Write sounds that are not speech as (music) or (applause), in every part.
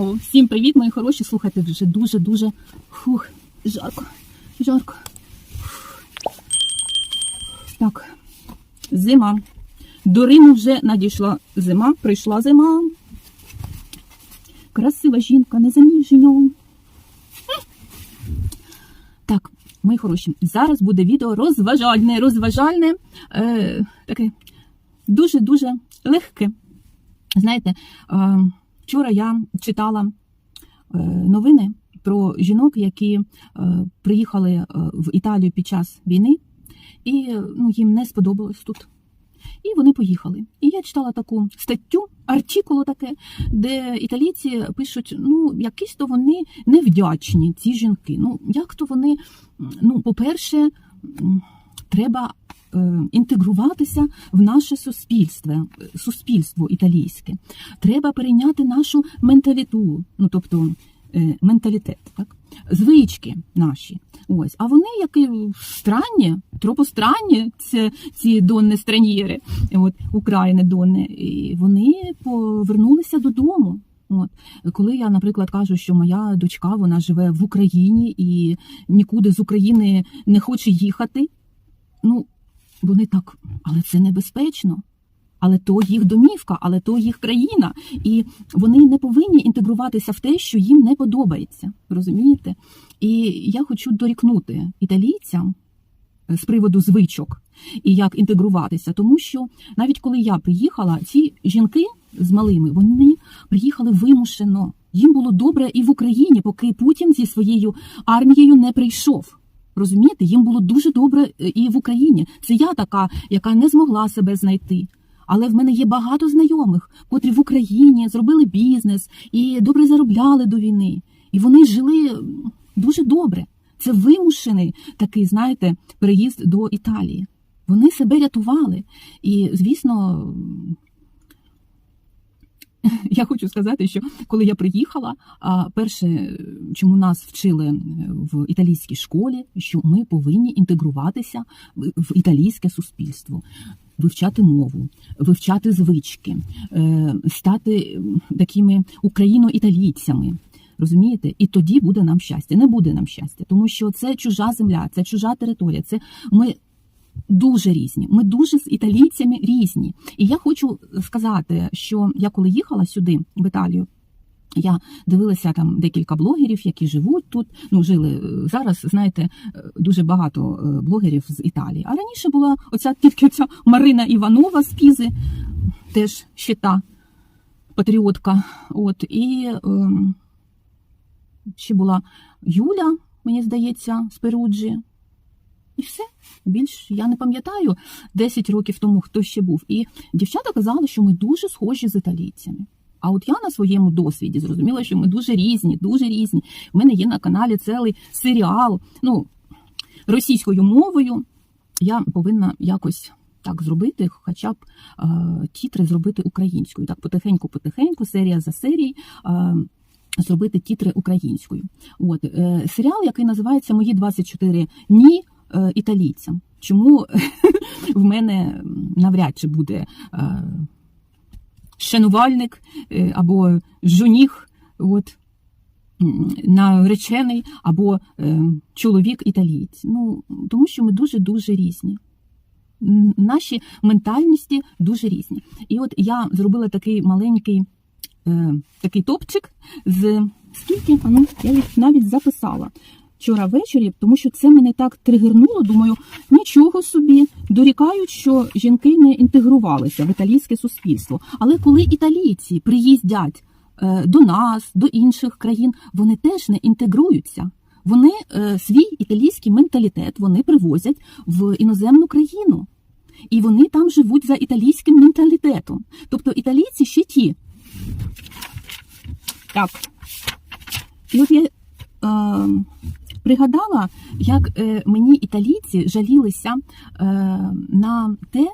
знову. Всім привіт, мої хороші. Слухайте, вже дуже-дуже фух, жарко. Жарко. Так, зима. До Риму вже надійшла зима, прийшла зима. Красива жінка, незаміжня. Так, мої хороші, зараз буде відео розважальне, розважальне, е, таке дуже-дуже легке. Знаєте, е, вчора я читала е, новини про жінок, які е, приїхали е, в Італію під час війни, і ну, їм не сподобалось тут. І вони поїхали. І я читала таку статтю, артикулу таке, де італійці пишуть: ну, якісь то вони невдячні, ці жінки. Ну, як то вони, ну, по-перше, треба інтегруватися в наше суспільство, суспільство італійське. Треба перейняти нашу менталіту, ну тобто е, менталітет, так? звички наші. Ось. А вони які странні, тропостранні, це ці донне стран'єри, от, України донне, і вони повернулися додому. От коли я, наприклад, кажу, що моя дочка вона живе в Україні і нікуди з України не хоче їхати. Ну, вони так, але це небезпечно. Але то їх домівка, але то їх країна, і вони не повинні інтегруватися в те, що їм не подобається. Розумієте? І я хочу дорікнути італійцям е, з приводу звичок і як інтегруватися, тому що навіть коли я приїхала, ці жінки з малими вони приїхали вимушено. Їм було добре і в Україні, поки Путін зі своєю армією не прийшов. Розумієте, їм було дуже добре е, і в Україні. Це я така, яка не змогла себе знайти. Але в мене є багато знайомих, котрі в Україні зробили бізнес і добре заробляли до війни. І вони жили дуже добре. Це вимушений такий, знаєте, переїзд до Італії. Вони себе рятували. І, звісно, я хочу сказати, що коли я приїхала, перше, чому нас вчили в італійській школі, що ми повинні інтегруватися в італійське суспільство, вивчати мову, вивчати звички, е, стати такими україно-італійцями. Розумієте, і тоді буде нам щастя. Не буде нам щастя, тому що це чужа земля, це чужа територія. Це ми дуже різні. Ми дуже з італійцями різні. І я хочу сказати, що я коли їхала сюди, в Італію. Я дивилася там декілька блогерів, які живуть тут. Ну жили зараз. Знаєте, дуже багато е, блогерів з Італії. А раніше була оця тільки ця Марина Іванова з Пізи, теж ще та патріотка. От і ем, ще була Юля, мені здається, з Перуджі. І все. Більш я не пам'ятаю 10 років тому, хто ще був. І дівчата казали, що ми дуже схожі з італійцями. А от я на своєму досвіді зрозуміла, що ми дуже різні, дуже різні. У мене є на каналі цілий серіал. Ну, російською мовою я повинна якось так зробити, хоча б е, тітри зробити українською. Так, потихеньку-потихеньку, серія за серією. Е, Зробити тітри українською. От е, серіал, який називається Мої 24 дні італійцям. Чому (laughs) в мене навряд чи буде е, шанувальник е, або жоніг, от, наречений, або е, чоловік італієць. Ну, тому що ми дуже-дуже різні. Наші ментальності дуже різні. І от я зробила такий маленький е, такий топчик з скільки, ну, я їх навіть записала вчора ввечері, тому що це мене так тригернуло. Думаю, нічого собі дорікають, що жінки не інтегрувалися в італійське суспільство. Але коли італійці приїздять е, до нас, до інших країн, вони теж не інтегруються. Вони е, свій італійський менталітет вони привозять в іноземну країну. І вони там живуть за італійським менталітетом. Тобто італійці ще ті. Так. І от я е, пригадала, як е, мені італійці жалілися е, на те,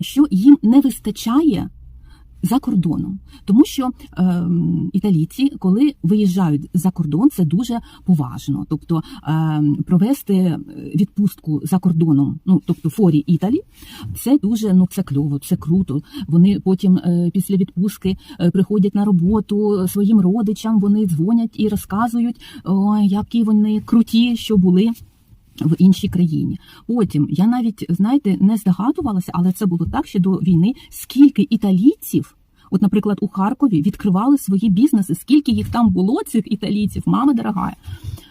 що їм не вистачає за кордоном, тому що е, італійці, коли виїжджають за кордон, це дуже поважно. Тобто е, провести відпустку за кордоном, ну тобто форі Італі, це дуже ну це кльово, це круто. Вони потім е, після відпустки е, приходять на роботу своїм родичам. Вони дзвонять і розказують, о, які вони круті, що були. В іншій країні. Потім я навіть знаєте не здогадувалася, але це було так ще до війни. Скільки італійців, от, наприклад, у Харкові відкривали свої бізнеси, скільки їх там було, цих італійців, мама дорога.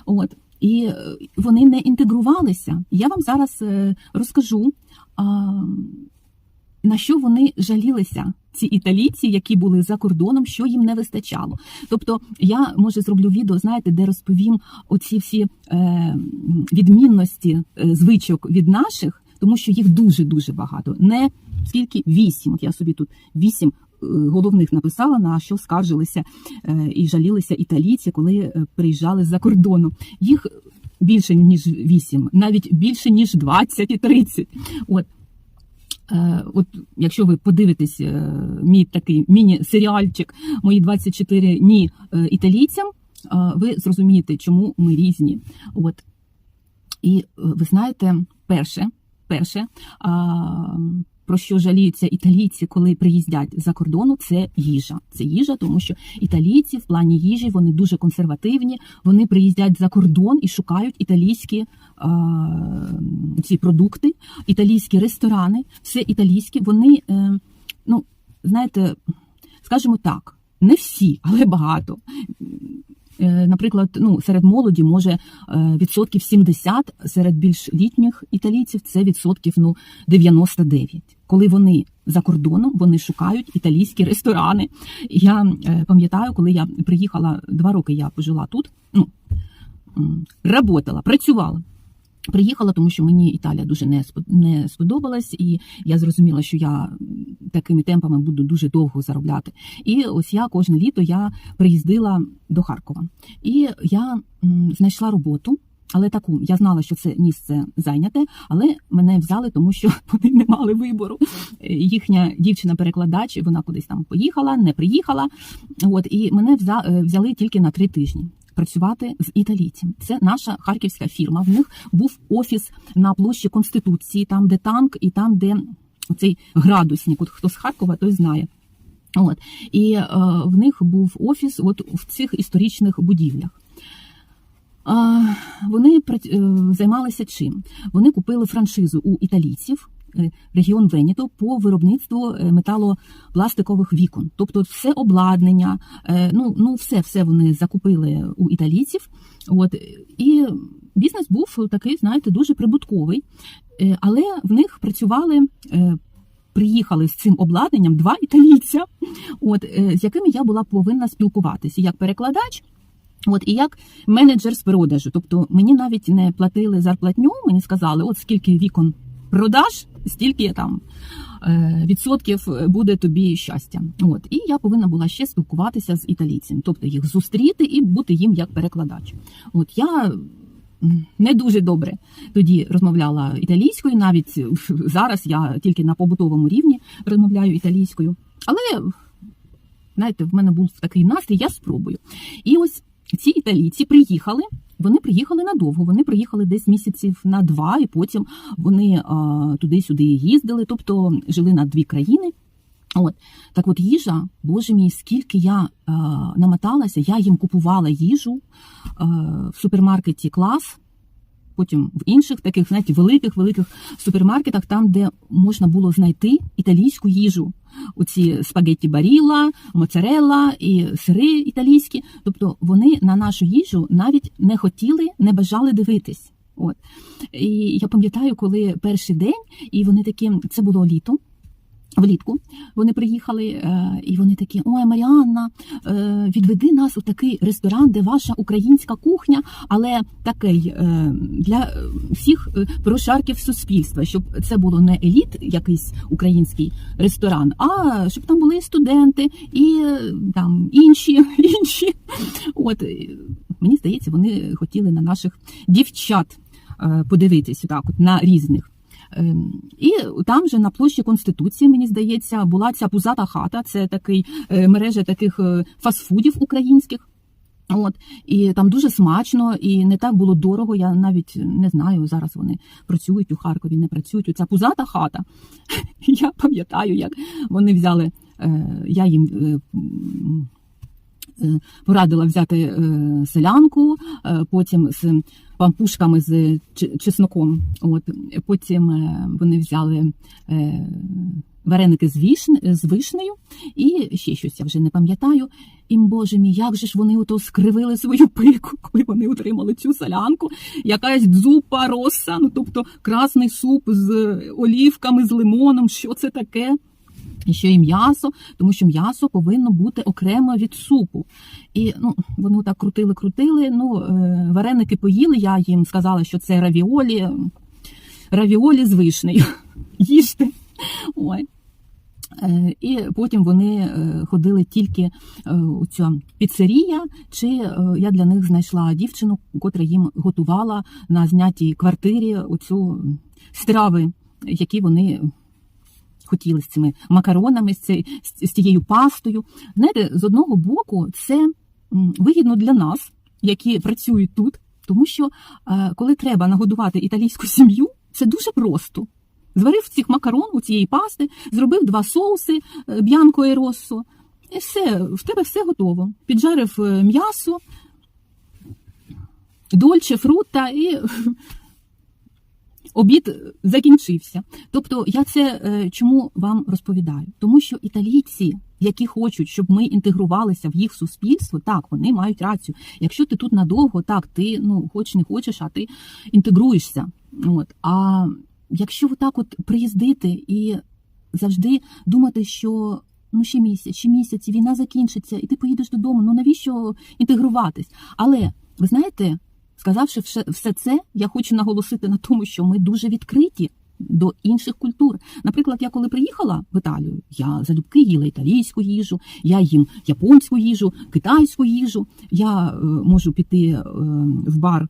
От і е, вони не інтегрувалися. Я вам зараз е, розкажу. На що вони жалілися, ці італійці, які були за кордоном, що їм не вистачало. Тобто, я може зроблю відео, знаєте, де розповім оці всі е, відмінності е, звичок від наших, тому що їх дуже дуже багато. Не скільки вісім. От я собі тут вісім. е, Головних написала на що скаржилися е, і жалілися італійці, коли е, приїжджали за кордону. Їх більше ніж вісім, навіть більше ніж 20 і 30. От От, якщо ви подивитесь е, мій такий міні-серіальчик Мої 24 ні е, італійцям, е, ви зрозумієте, чому ми різні. От. І е, ви знаєте, перше, перше, про що жаліються італійці, коли приїздять за кордону, це їжа. Це їжа, тому що італійці в плані їжі вони дуже консервативні. Вони приїздять за кордон і шукають італійські а, ці продукти, італійські ресторани, все італійське. Вони, е, ну знаєте, скажімо так, не всі, але багато. Е, Наприклад, ну серед молоді може е, відсотків 70, серед більш літніх італійців це відсотків ну 99. Коли вони за кордоном, вони шукають італійські ресторани. Я е, пам'ятаю, коли я приїхала два роки, я пожила тут. Ну работала, працювала. Приїхала, тому що мені Італія дуже не спод- сподобалась, і я зрозуміла, що я такими темпами буду дуже довго заробляти. І ось я кожне літо я приїздила до Харкова, і я знайшла роботу. Але таку я знала, що це місце зайняте, але мене взяли, тому що (laughs) вони не мали вибору. Їхня дівчина-перекладач, вона кудись там поїхала, не приїхала. От і мене е, взяли тільки на три тижні працювати з італійцем. Це наша харківська фірма. В них був офіс на площі Конституції, там де танк, і там, де цей градусник. От хто з Харкова, той знає. От і е, в них був офіс, от в цих історичних будівлях. Вони прац- е, займалися чим? Вони купили франшизу у італійців. Е, Регіон Венето по виробництву е, металопластикових вікон, тобто все обладнання, е, ну ну все, все вони закупили у італійців. От і бізнес був такий, знаєте, дуже прибутковий, але в них працювали. Приїхали з цим обладнанням два італійця, от з якими я була повинна спілкуватися як перекладач, От і як менеджер з продажу. Тобто мені навіть не платили зарплатню, мені сказали, от скільки вікон продаж, стільки там е, відсотків буде тобі щастя. От і я повинна була ще спілкуватися з італійцями, тобто їх зустріти і бути їм як перекладач. От я. Не дуже добре тоді розмовляла італійською. Навіть зараз я тільки на побутовому рівні розмовляю італійською. Але знаєте, в мене був такий настрій, я спробую. І ось ці італійці приїхали. Вони приїхали надовго. Вони приїхали десь місяців на два, і потім вони а, туди-сюди їздили, тобто жили на дві країни. От так, от їжа, боже мій, скільки я а, намоталася, я їм купувала їжу а, в супермаркеті клас. Потім в інших таких, знаєте, великих великих супермаркетах, там, де можна було знайти італійську їжу, оці спагетті баріла, моцарелла і сири італійські. Тобто вони на нашу їжу навіть не хотіли, не бажали дивитись. От і я пам'ятаю, коли перший день, і вони такі, це було літо. Влітку вони приїхали, е, і вони такі: Ой, Маріанна, е, відведи нас у такий ресторан, де ваша українська кухня, але такий е, для всіх прошарків суспільства, щоб це було не еліт, якийсь український ресторан, а щоб там були студенти, і там інші, (laughs) інші. От мені здається, вони хотіли на наших дівчат подивитись так, от на різних. Ем, І там же на площі Конституції, мені здається, була ця пузата хата. Це такий е, мережа таких е, фастфудів українських. От і там дуже смачно, і не так було дорого. Я навіть не знаю. Зараз вони працюють у Харкові, не працюють. Оця пузата хата. (laughs) Я пам'ятаю, як вони взяли. е, Я їм порадила взяти е, селянку, е, потім з пампушками з чесноком. От потім е, вони взяли е, вареники з вішн, з вишнею і ще щось я вже не пам'ятаю. І боже мій, як же ж вони ото скривили свою пику, (laughs) коли вони отримали цю солянку, якась дзупа роса, ну тобто красний суп з олівками, з лимоном. Що це таке? І ще й м'ясо, тому що м'ясо повинно бути окремо від супу. І ну, вони так крутили, крутили. Ну, е, вареники поїли. Я їм сказала, що це равіолі, равіолі з вишнею. (laughs) Їжте. Ой. Е, І потім вони е, ходили тільки у цю піцерія, чи я для них знайшла дівчину, котра їм готувала на знятій квартирі оцю страви, які вони хотіли з цими макаронами, з ці- з цією пастою. Знаєте, з одного боку, це вигідно для нас, які працюють тут, тому що е, коли треба нагодувати італійську сім'ю, це дуже просто. Зварив цих макарон у цієї пасти, зробив два соуси е, б'янко і россо, і все, в тебе все готово. Піджарив е, м'ясо, дольче, фрута і обід закінчився. Тобто я це е, чому вам розповідаю? Тому що італійці, які хочуть, щоб ми інтегрувалися в їх суспільство, так вони мають рацію. Якщо ти тут надовго, так ти ну хоч не хочеш, а ти інтегруєшся. От а якщо так от приїздити і завжди думати, що ну ще місяць, ще місяць, війна закінчиться, і ти поїдеш додому. Ну навіщо інтегруватись? Але ви знаєте, сказавши все, це, я хочу наголосити на тому, що ми дуже відкриті. До інших культур. Наприклад, я коли приїхала в Італію, я залюбки їла італійську їжу, я їм японську їжу, китайську їжу. Я е, можу піти е, в бар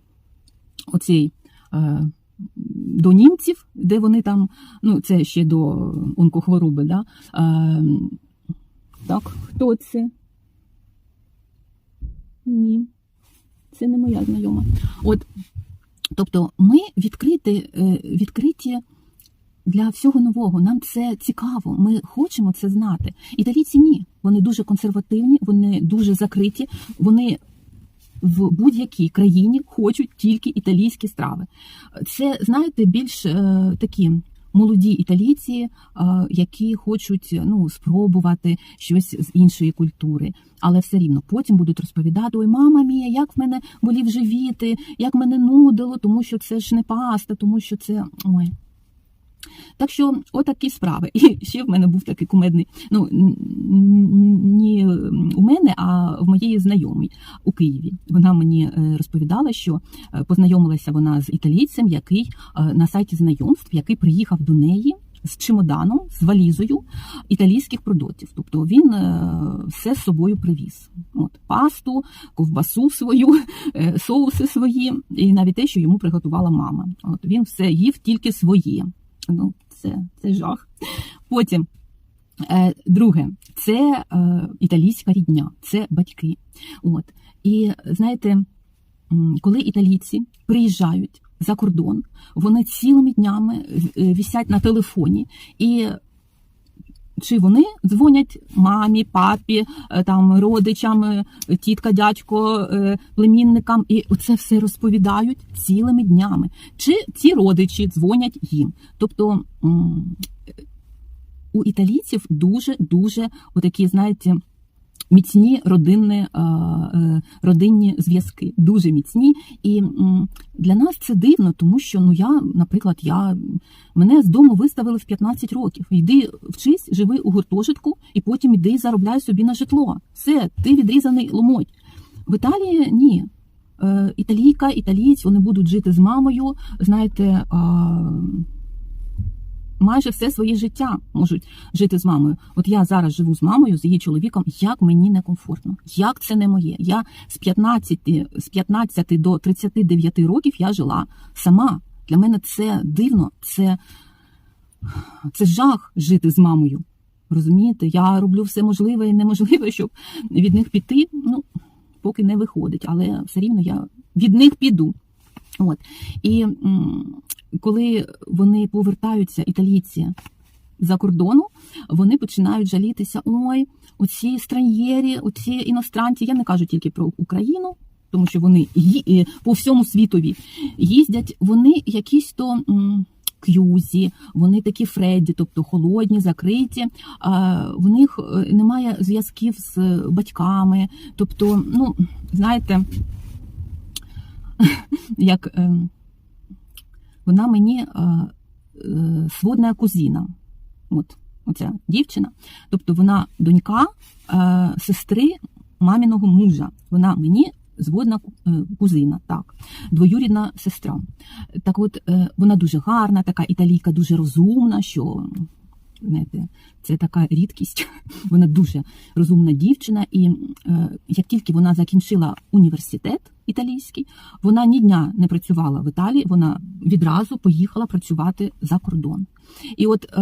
оцей е, до німців, де вони там, ну це ще до онкохвороби, да? Е, так, хто це? Ні, це не моя знайома. От, тобто, ми відкриті, е, відкриті для всього нового. Нам це цікаво. Ми хочемо це знати. Італійці ні. Вони дуже консервативні, вони дуже закриті. Вони в будь-якій країні хочуть тільки італійські страви. Це, знаєте, більш е, такі молоді італійці, е, які хочуть ну, спробувати щось з іншої культури. Але все рівно потім будуть розповідати: ой, мама мія, як в мене болів живіти, як мене нудило, тому що це ж не паста, тому що це. ой. Так що, отакі справи. І ще в мене був такий кумедний, ну н- н- не у мене, а в моєї знайомій у Києві. Вона мені е, розповідала, що е, познайомилася вона з італійцем, який е, на сайті знайомств, який приїхав до неї. З чемоданом, з валізою італійських продуктів. Тобто він все з собою привіз. От пасту, ковбасу свою, соуси свої, і навіть те, що йому приготувала мама. От він все їв тільки своє. Ну, це, це жах. Потім, е, друге, це е, італійська рідня, це батьки. От. І знаєте, коли італійці приїжджають за кордон, вони цілими днями е, вісять на телефоні і. Чи вони дзвонять мамі, папі, е, там родичам, е, тітка, дядько, е, племінникам, і це все розповідають цілими днями. Чи ці родичі дзвонять їм? Тобто у італійців дуже дуже отакі, знаєте, міцні родинні, е, родинні зв'язки, дуже міцні. І для нас це дивно, тому що ну я, наприклад, я мене з дому виставили в 15 років. Йди вчись, живи у гуртожитку, і потім йди заробляй собі на житло. Все, ти відрізаний ломоть. В Італії ні. Е, Італійка, італієць, вони будуть жити з мамою, знаєте. Майже все своє життя можуть жити з мамою. От я зараз живу з мамою, з її чоловіком. Як мені некомфортно, як це не моє. Я з 15, з 15 до 39 років я жила сама. Для мене це дивно, це це жах жити з мамою. Розумієте, я роблю все можливе і неможливе, щоб від них піти. Ну, поки не виходить, але все рівно я від них піду. От. І коли вони повертаються, італійці, за кордону, вони починають жалітися: ой, оці странєрі, оці іностранці. Я не кажу тільки про Україну, тому що вони е, по всьому світові їздять. Вони якісь то. К'юзі, вони такі Фредді, тобто холодні, закриті. В них е, немає зв'язків з е, батьками. Тобто, ну, знаєте, (laughs) як е, вона мені е, е, сводна кузіна. От оця дівчина. Тобто вона донька е, сестри маміного мужа. Вона мені зводна е, кузина, так, двоюрідна сестра. Так от е, вона дуже гарна, така італійка, дуже розумна, що знаєте, це така рідкість. (laughs) Вона дуже розумна дівчина. І е, як тільки вона закінчила університет італійський, вона ні дня не працювала в Італії, вона відразу поїхала працювати за кордон. І от е,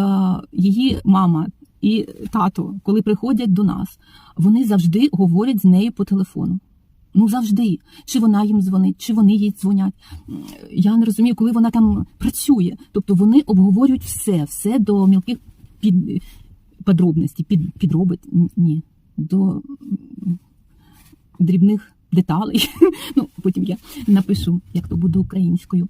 її мама і тато, коли приходять до нас, вони завжди говорять з нею по телефону. Ну завжди. Чи вона їм дзвонить, чи вони їй дзвонять. Я не розумію, коли вона там працює. Тобто вони обговорюють все, все до мілких під, подробностей, під, підробить. Ні. До дрібних деталей. (laughs) Ну, потім я напишу, як то буде українською.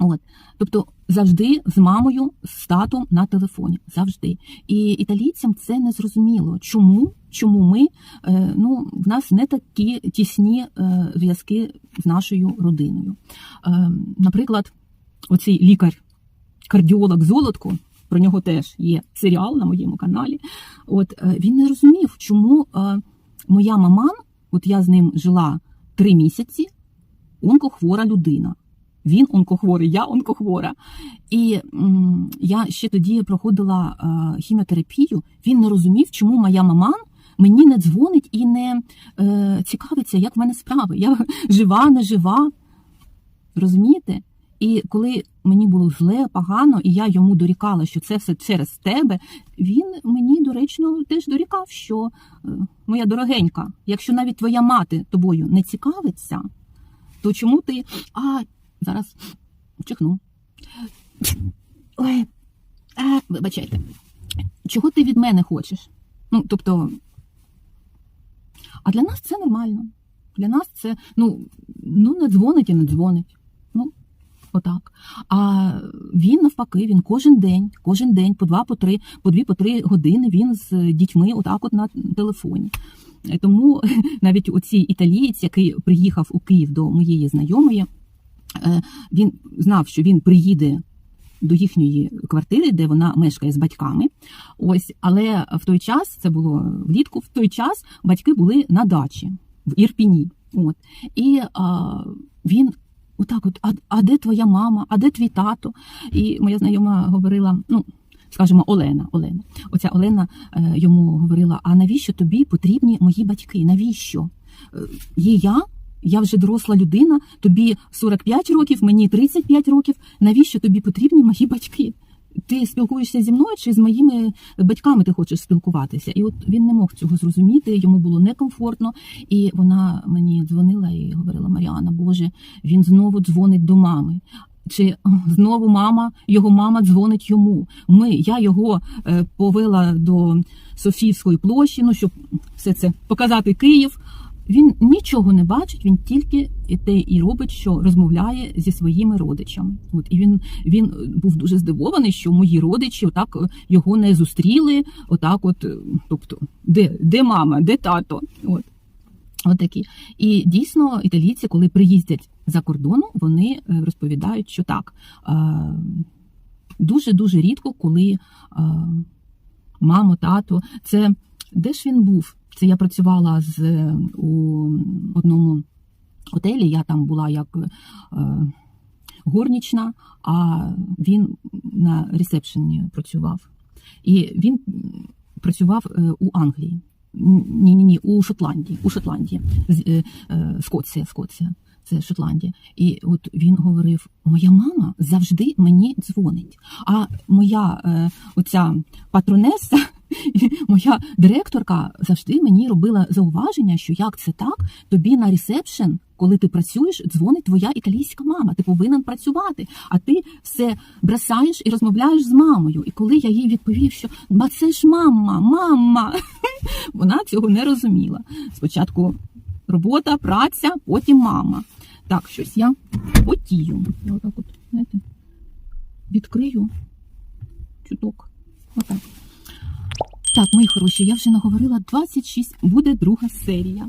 От, тобто завжди з мамою, з татом на телефоні, завжди. І італійцям це не зрозуміло. Чому? Чому ми е, ну, в нас не такі тісні е, зв'язки з нашою родиною? Е, наприклад, оцей лікар, кардіолог Золотко, про нього теж є серіал на моєму каналі. От е, він не розумів, чому е, моя маман, от я з ним жила три місяці, онкохвора людина. Він онкохворий, я онкохвора. І м, я ще тоді проходила е, хіміотерапію. Він не розумів, чому моя маман мені не дзвонить і не е, цікавиться, як в мене справи. Я (laughs) жива, не жива. Розумієте? І коли мені було зле, погано, і я йому дорікала, що це все через тебе, він мені доречно теж дорікав, що е, моя дорогенька, якщо навіть твоя мати тобою не цікавиться, то чому ти. А зараз чихну. Ой, а, вибачайте, чого ти від мене хочеш? Ну, тобто, а для нас це нормально. Для нас це, ну, ну не дзвонить і не дзвонить. Отак. А він навпаки, він кожен день, кожен день, по два, по три, по дві, по три години він з дітьми отак от на телефоні. Е, Тому (laughs) навіть оцей італієць, який приїхав у Київ до моєї знайомої, е, він знав, що він приїде до їхньої квартири, де вона мешкає з батьками. Ось, але в той час, це було влітку, в той час батьки були на дачі в Ірпіні. От. І а, він отак, от, а, а де твоя мама, а де твій тато? І моя знайома говорила, ну. Скажімо, Олена, Олена. Оця Олена е, йому говорила: а навіщо тобі потрібні мої батьки? Навіщо? Е, Є я, я вже доросла людина, тобі 45 років, мені 35 років. Навіщо тобі потрібні мої батьки? Ти спілкуєшся зі мною чи з моїми батьками ти хочеш спілкуватися? І от він не мог цього зрозуміти, йому було некомфортно. І вона мені дзвонила і говорила: Маріана, Боже, він знову дзвонить до мами. Чи знову мама, його мама дзвонить йому. Ми, я його е, повела до Софійської площі, ну щоб все це показати Київ. Він нічого не бачить, він тільки те і робить, що розмовляє зі своїми родичами. От і він, він був дуже здивований, що мої родичі отак е, його не зустріли. Отак, от, е, тобто, де, де мама, де тато? От. Отакі. І дійсно, італійці, коли приїздять за кордону, вони е, розповідають, що так дуже дуже рідко, коли мамо, тато, це де ж він був? Це я працювала з е, у одному готелі. Я там була як е, горнічна, а він на ресепшені працював. І він працював е, у Англії. Ні, ні, ні, у Шотландії. У Шотландії. Е, Скоція, Скоція. це Шотландія. І от він говорив: моя мама завжди мені дзвонить. А моя оця патронеса, моя директорка завжди мені робила зауваження, що як це так, тобі на ресепшн, коли ти працюєш, дзвонить твоя італійська мама. Ти повинен працювати, а ти все бросаєш і розмовляєш з мамою. І коли я їй відповів, що ба це ж мама, мама, (laughs) вона цього не розуміла. Спочатку робота, праця, потім мама. Так, щось я потію. Я отак от, знаєте, відкрию чуток. Отак. Так, мої хороші, я вже наговорила 26, буде друга серія.